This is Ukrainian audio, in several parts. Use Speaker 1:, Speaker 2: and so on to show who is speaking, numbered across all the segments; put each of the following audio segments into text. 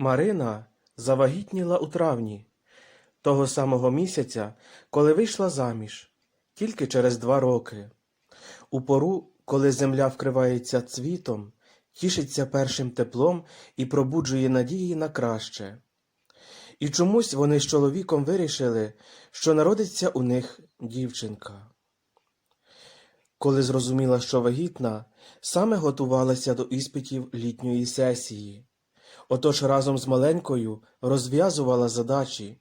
Speaker 1: Марина завагітніла у травні, того самого місяця, коли вийшла заміж, тільки через два роки. У пору, коли земля вкривається цвітом, тішиться першим теплом і пробуджує надії на краще. І чомусь вони з чоловіком вирішили, що народиться у них дівчинка. Коли зрозуміла, що вагітна, саме готувалася до іспитів літньої сесії. Отож разом з маленькою розв'язувала задачі,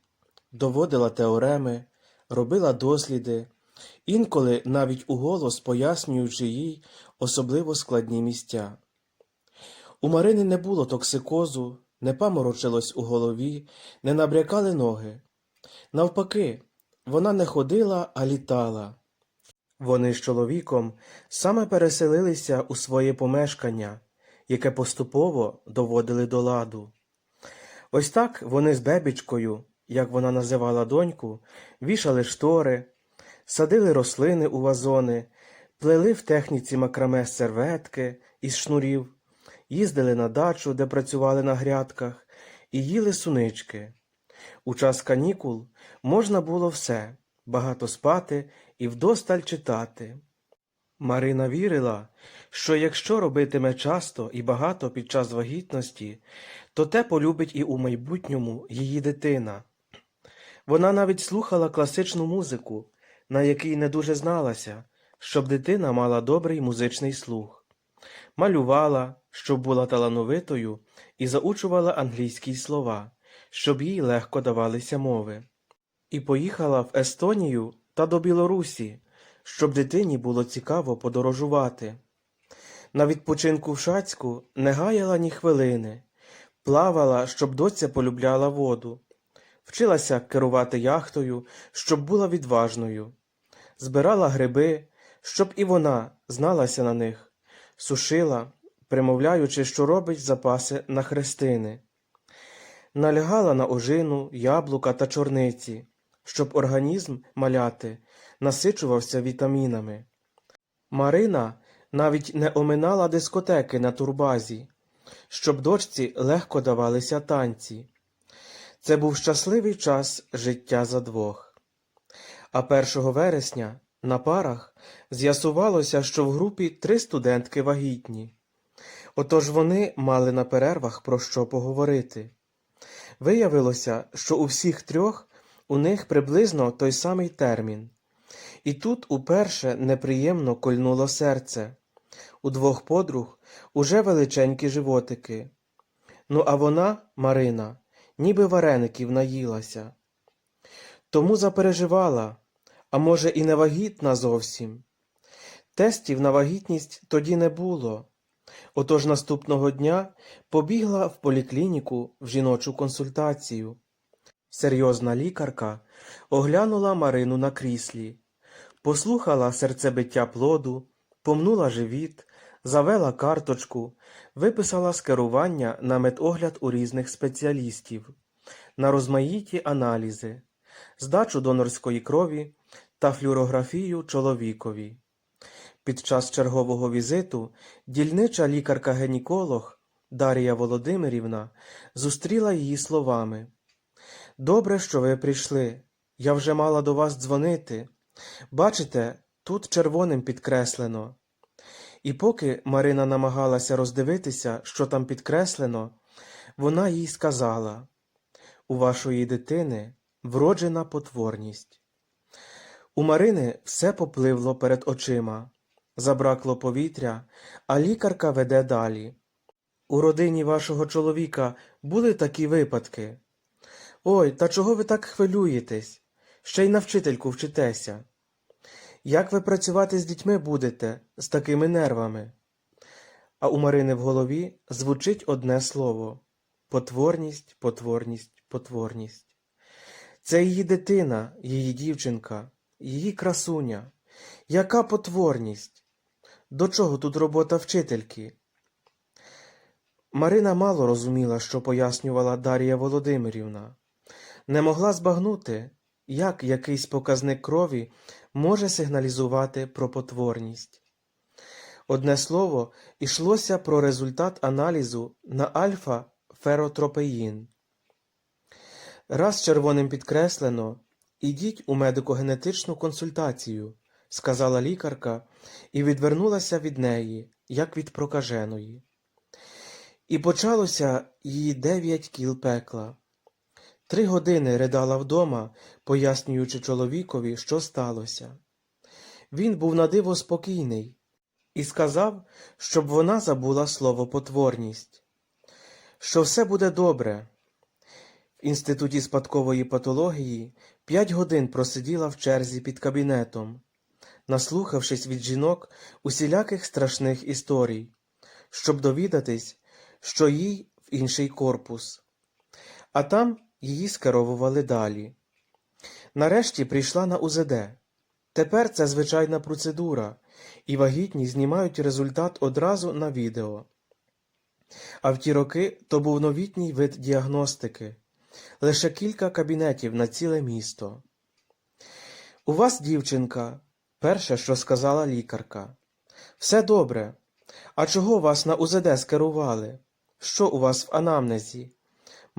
Speaker 1: доводила теореми, робила досліди, інколи навіть уголос пояснюючи їй особливо складні місця. У Марини не було токсикозу, не паморочилось у голові, не набрякали ноги. Навпаки, вона не ходила, а літала. Вони з чоловіком саме переселилися у своє помешкання, яке поступово доводили до ладу. Ось так вони з бебічкою, як вона називала доньку, вішали штори, садили рослини у вазони, плели в техніці макраме серветки із шнурів, їздили на дачу, де працювали на грядках, і їли сунички. У час канікул можна було все багато спати і вдосталь читати. Марина вірила, що якщо робитиме часто і багато під час вагітності, то те полюбить і у майбутньому її дитина. Вона навіть слухала класичну музику, на якій не дуже зналася, щоб дитина мала добрий музичний слух. Малювала, щоб була талановитою, і заучувала англійські слова, щоб їй легко давалися мови. І поїхала в Естонію та до Білорусі, щоб дитині було цікаво подорожувати. На відпочинку в Шацьку не гаяла ні хвилини, плавала, щоб доця полюбляла воду, вчилася керувати яхтою, щоб була відважною, збирала гриби, щоб і вона зналася на них, сушила, примовляючи, що робить запаси на хрестини. Налягала на ожину, яблука та чорниці, щоб організм маляти насичувався вітамінами. Марина навіть не оминала дискотеки на турбазі, щоб дочці легко давалися танці. Це був щасливий час життя за двох. А 1 вересня на парах з'ясувалося, що в групі три студентки вагітні. Отож вони мали на перервах про що поговорити. Виявилося, що у всіх трьох у них приблизно той самий термін. І тут уперше неприємно кольнуло серце. У двох подруг уже величенькі животики. Ну, а вона, Марина, ніби вареників наїлася. Тому запереживала, а може, і не вагітна зовсім. Тестів на вагітність тоді не було. Отож наступного дня побігла в поліклініку в жіночу консультацію. Серйозна лікарка оглянула Марину на кріслі, послухала серцебиття плоду, помнула живіт, завела карточку, виписала скерування на медогляд у різних спеціалістів, на розмаїті аналізи, здачу донорської крові та флюорографію чоловікові. Під час чергового візиту дільнича лікарка-гінеколог Дар'я Володимирівна зустріла її словами Добре, що ви прийшли. Я вже мала до вас дзвонити. Бачите, тут червоним підкреслено. І поки Марина намагалася роздивитися, що там підкреслено, вона їй сказала У вашої дитини вроджена потворність. У Марини все попливло перед очима, забракло повітря, а лікарка веде далі. У родині вашого чоловіка були такі випадки. Ой, та чого ви так хвилюєтесь? Ще й на вчительку вчитеся. Як ви працювати з дітьми будете з такими нервами? А у Марини в голові звучить одне слово потворність, потворність, потворність. Це її дитина, її дівчинка, її красуня. Яка потворність? До чого тут робота вчительки? Марина мало розуміла, що пояснювала Дар'я Володимирівна. Не могла збагнути, як якийсь показник крові може сигналізувати про потворність. Одне слово, ішлося про результат аналізу на альфа-феротропеїн. Раз червоним підкреслено, ідіть у медико-генетичну консультацію, сказала лікарка і відвернулася від неї, як від прокаженої. І почалося її дев'ять кіл пекла. Три години ридала вдома, пояснюючи чоловікові, що сталося. Він був надиво спокійний і сказав, щоб вона забула слово потворність, що все буде добре. В інституті спадкової патології п'ять годин просиділа в черзі під кабінетом, наслухавшись від жінок усіляких страшних історій, щоб довідатись, що їй в інший корпус. А там її скеровували далі. Нарешті прийшла на УЗД. Тепер це звичайна процедура, і вагітні знімають результат одразу на відео. А в ті роки то був новітній вид діагностики, лише кілька кабінетів на ціле місто. У вас, дівчинка, перше, що сказала лікарка. Все добре. А чого вас на УЗД скерували? Що у вас в анамнезі?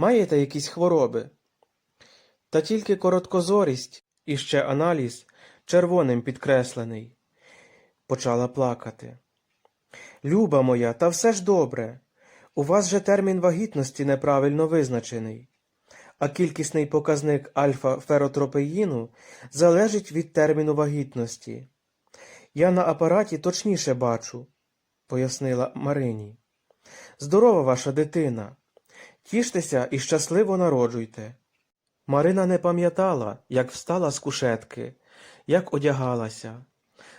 Speaker 1: Маєте якісь хвороби? Та тільки короткозорість і ще аналіз червоним підкреслений. Почала плакати. Люба моя, та все ж добре. У вас же термін вагітності неправильно визначений, а кількісний показник альфа-феротропеїну залежить від терміну вагітності. Я на апараті точніше бачу, пояснила Марині. Здорова ваша дитина. Тіштеся і щасливо народжуйте. Марина не пам'ятала, як встала з кушетки, як одягалася,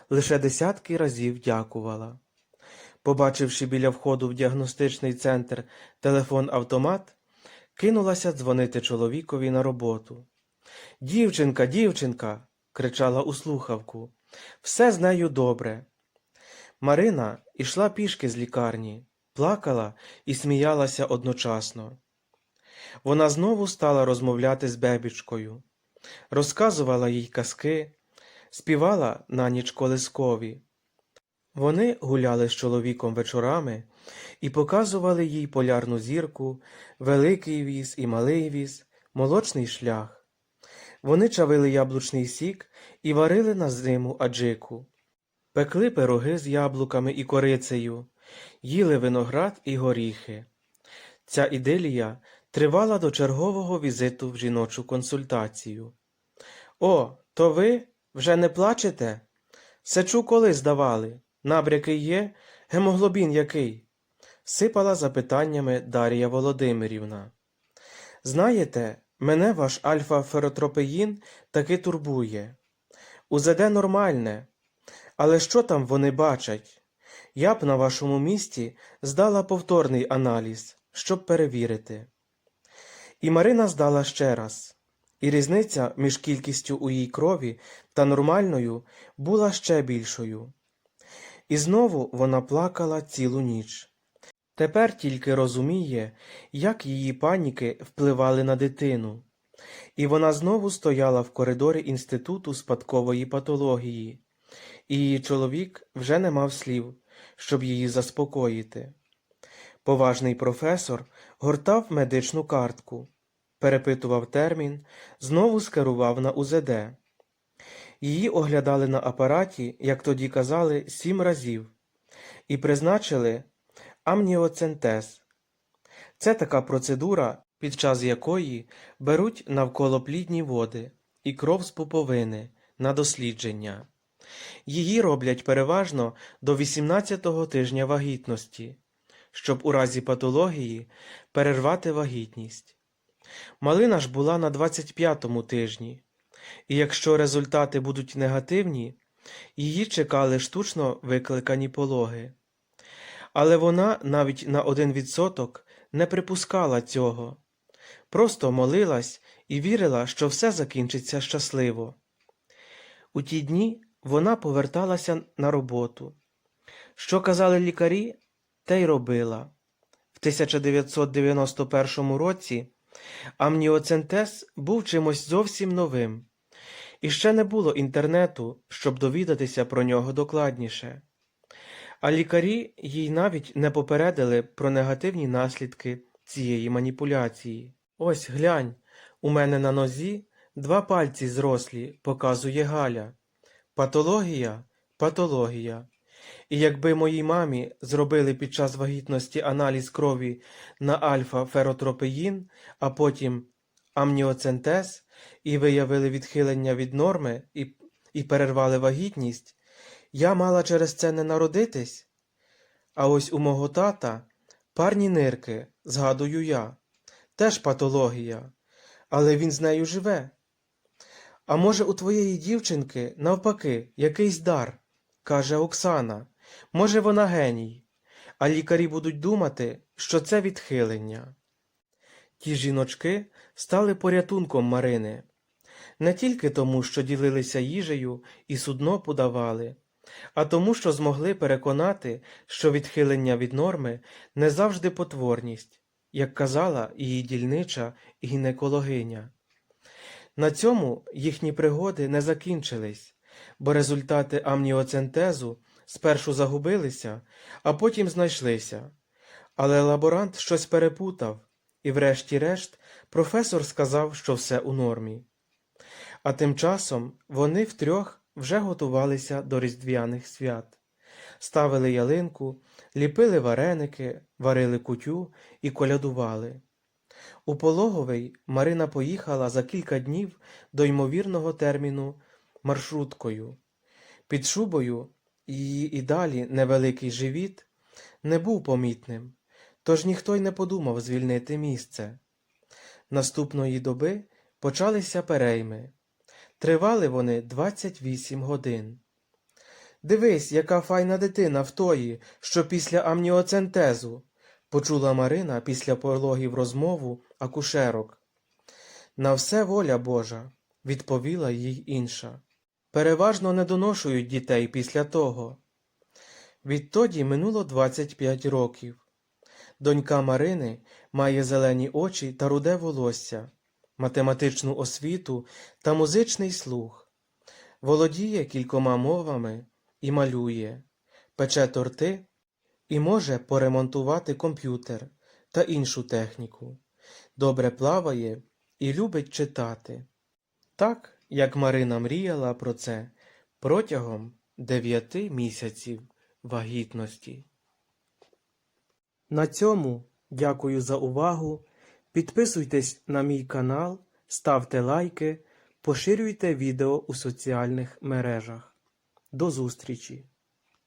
Speaker 1: лише десятки разів дякувала. Побачивши біля входу в діагностичний центр телефон-автомат, кинулася дзвонити чоловікові на роботу. Дівчинка, дівчинка, кричала у слухавку, все з нею добре. Марина ішла пішки з лікарні, плакала і сміялася одночасно. Вона знову стала розмовляти з бебічкою, розказувала їй казки, співала на ніч колискові. Вони гуляли з чоловіком вечорами і показували їй полярну зірку, великий віз і малий віз, молочний шлях. Вони чавили яблучний сік і варили на зиму аджику, пекли пироги з яблуками і корицею, їли виноград і горіхи. Ця ідилія тривала до чергового візиту в жіночу консультацію. О, то ви вже не плачете? Сечу коли здавали? Набряки є? Гемоглобін який? Сипала запитаннями Дар'я Володимирівна. Знаєте, мене ваш альфа-феротропеїн таки турбує. УЗД нормальне, але що там вони бачать? Я б на вашому місці здала повторний аналіз, щоб перевірити. І Марина здала ще раз. І різниця між кількістю у її крові та нормальною була ще більшою. І знову вона плакала цілу ніч. Тепер тільки розуміє, як її паніки впливали на дитину. І вона знову стояла в коридорі Інституту спадкової патології, і її чоловік вже не мав слів, щоб її заспокоїти. Поважний професор гортав медичну картку, перепитував термін, знову скерував на УЗД. Її оглядали на апараті, як тоді казали, сім разів, і призначили амніоцентез. Це така процедура, під час якої беруть навколоплідні води і кров з пуповини на дослідження. Її роблять переважно до 18-го тижня вагітності, щоб у разі патології перервати вагітність. Малина ж була на 25-му тижні, і якщо результати будуть негативні, її чекали штучно викликані пологи. Але вона навіть на один відсоток не припускала цього, просто молилась і вірила, що все закінчиться щасливо. У ті дні вона поверталася на роботу. Що казали лікарі, те й робила. В 1991 році амніоцентез був чимось зовсім новим, і ще не було інтернету, щоб довідатися про нього докладніше. А лікарі їй навіть не попередили про негативні наслідки цієї маніпуляції. Ось глянь, у мене на нозі два пальці зрослі, показує Галя. Патологія патологія. І якби моїй мамі зробили під час вагітності аналіз крові на альфа-феротропеїн, а потім амніоцентез і виявили відхилення від норми і, і перервали вагітність, я мала через це не народитись? А ось у мого тата парні нирки, згадую я, теж патологія, але він з нею живе. А може, у твоєї дівчинки, навпаки, якийсь дар, каже Оксана. Може, вона геній, а лікарі будуть думати, що це відхилення. Ті жіночки стали порятунком Марини. Не тільки тому, що ділилися їжею і судно подавали, а тому, що змогли переконати, що відхилення від норми не завжди потворність, як казала її дільнича гінекологиня. На цьому їхні пригоди не закінчились, бо результати амніоцентезу спершу загубилися, а потім знайшлися. Але лаборант щось перепутав, і врешті-решт професор сказав, що все у нормі. А тим часом вони втрьох вже готувалися до різдвяних свят, ставили ялинку, ліпили вареники, варили кутю і колядували. У пологовий Марина поїхала за кілька днів до ймовірного терміну маршруткою. Під шубою її і далі невеликий живіт не був помітним, тож ніхто й не подумав звільнити місце. Наступної доби почалися перейми. Тривали вони 28 годин. Дивись, яка файна дитина в тої, що після амніоцентезу, почула Марина після пологів розмову акушерок. На все воля Божа, відповіла їй інша. Переважно не доношують дітей після того. Відтоді минуло 25 років. Донька Марини має зелені очі та руде волосся, математичну освіту та музичний слух. Володіє кількома мовами і малює, пече торти і може поремонтувати комп'ютер та іншу техніку. Добре плаває і любить читати. Так, як Марина мріяла про це протягом дев'яти місяців вагітності. На цьому дякую за увагу. Підписуйтесь на мій канал, ставте лайки, поширюйте відео у соціальних мережах. До зустрічі!